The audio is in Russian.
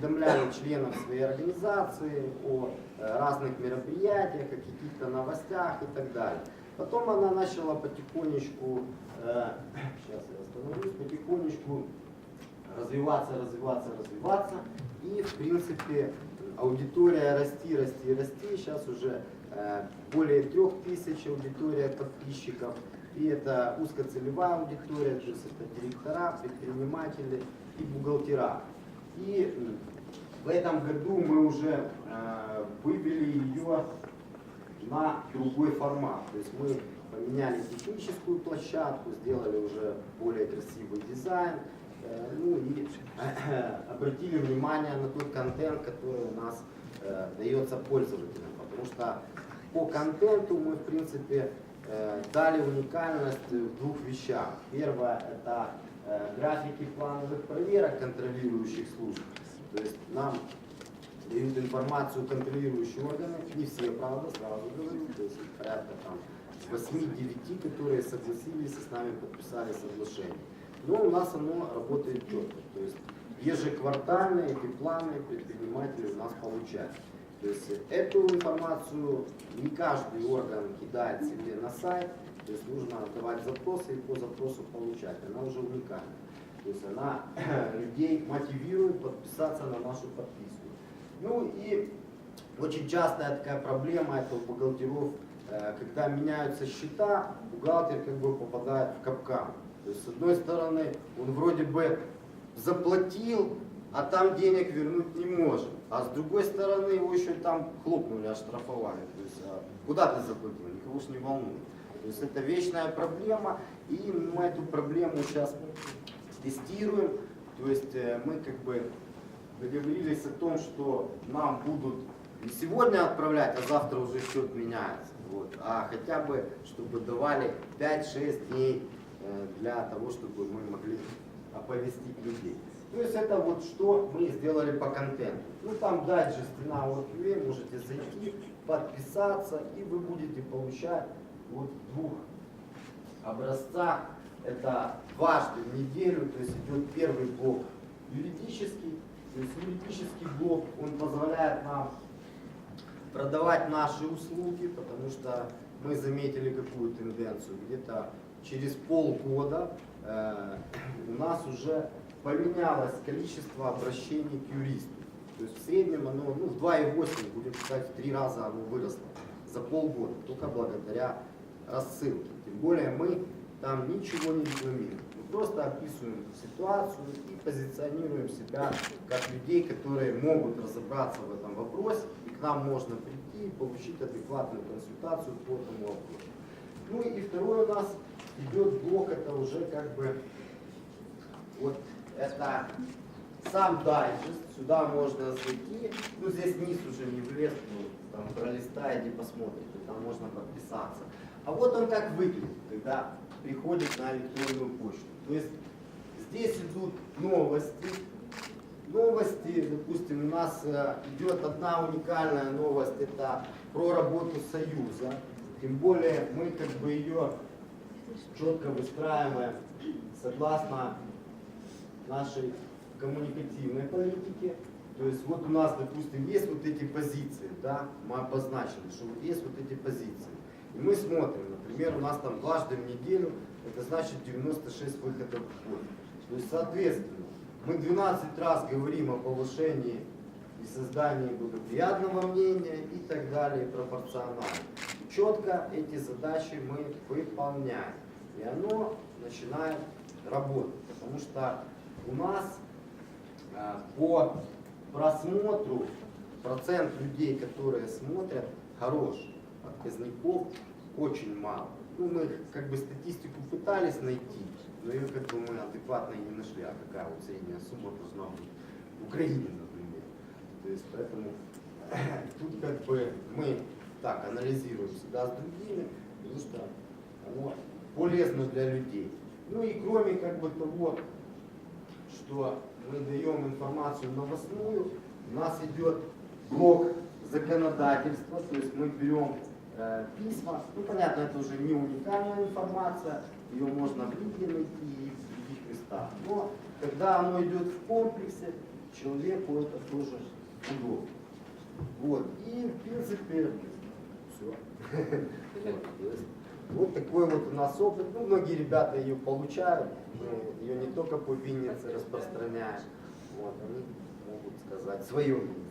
уведомляли членов своей организации о э, разных мероприятиях, о каких-то новостях и так далее. Потом она начала потихонечку, э, сейчас я остановлюсь, потихонечку развиваться, развиваться, развиваться. И, в принципе, аудитория расти, расти, расти. Сейчас уже э, более трех тысяч аудитория подписчиков. И это узкоцелевая аудитория, то есть это директора, предприниматели и бухгалтера. И м, в этом году мы уже э, вывели ее на другой формат. То есть мы поменяли техническую площадку, сделали уже более красивый дизайн, э, ну и обратили внимание на тот контент, который у нас э, дается пользователям. Потому что по контенту мы, в принципе, э, дали уникальность в двух вещах. Первое – это э, графики плановых проверок контролирующих служб. То есть нам дают информацию контролирующие органы, не все, правда, сразу говорю, то есть порядка там 8-9, которые согласились и с нами подписали соглашение. Но у нас оно работает четко, то есть ежеквартально эти планы предприниматели у нас получают. То есть эту информацию не каждый орган кидает себе на сайт, то есть нужно давать запросы и по запросу получать. Она уже уникальна. То есть она людей мотивирует подписаться на нашу подписку. Ну и очень частая такая проблема это у бухгалтеров, э, когда меняются счета, бухгалтер как бы попадает в капкан. То есть с одной стороны он вроде бы заплатил, а там денег вернуть не может. А с другой стороны его еще там хлопнули, оштрафовали. То есть а куда ты заплатил, никого ж не волнует. То есть это вечная проблема, и мы эту проблему сейчас тестируем. То есть э, мы как бы договорились о том, что нам будут не сегодня отправлять, а завтра уже счет меняется. Вот. А хотя бы, чтобы давали 5-6 дней э, для того, чтобы мы могли оповестить людей. То есть это вот что мы сделали по контенту. Ну там дальше стена OQA, можете зайти, подписаться, и вы будете получать вот в двух образцах. Это дважды в неделю, то есть идет первый блок юридический, то есть юридический блок, он позволяет нам продавать наши услуги, потому что мы заметили какую тенденцию. Где-то через полгода у нас уже поменялось количество обращений к юристу. То есть в среднем оно ну, в 2,8, будем считать, в три раза оно выросло за полгода, только благодаря рассылке. Тем более мы там ничего не рекламируем. Мы просто описываем ситуацию и позиционируем себя как людей, которые могут разобраться в этом вопросе, и к нам можно прийти и получить адекватную консультацию по этому вопросу. Ну и второй у нас идет блок, это уже как бы вот это сам дайджест, сюда можно зайти, ну здесь низ уже не влез, ну, там пролистаете, посмотрите, там можно подписаться. А вот он как выглядит, когда приходит на электронную почту. То есть здесь идут новости. Новости, допустим, у нас э, идет одна уникальная новость, это про работу Союза. Тем более мы как бы ее четко выстраиваем согласно нашей коммуникативной политике. То есть вот у нас, допустим, есть вот эти позиции, да, мы обозначили, что вот есть вот эти позиции. И мы смотрим, например, у нас там в неделю, это значит 96 выходов в год. То есть, соответственно, мы 12 раз говорим о повышении и создании благоприятного мнения и так далее, пропорционально. Четко эти задачи мы выполняем. И оно начинает работать. Потому что у нас э, по просмотру процент людей, которые смотрят, хорош. Отказников очень мало. Ну, мы как бы статистику пытались найти, но ее как бы мы адекватно не нашли. А какая вот средняя сумма должна быть в Украине, например. То есть поэтому тут как бы мы так анализируем всегда с другими, потому что оно полезно для людей. Ну и кроме как бы того, что мы даем информацию новостную, у нас идет блок законодательства, то есть мы берем э, письма, ну понятно, это уже не уникальная информация, ее можно в Лиге найти и в других местах. Но когда оно идет в комплексе, человеку это тоже удобно. Вот, и в принципе все. Вот такой вот у нас опыт. Ну, многие ребята ее получают. Мы ее не только по Виннице распространяем. Вот, они могут сказать свое мнение.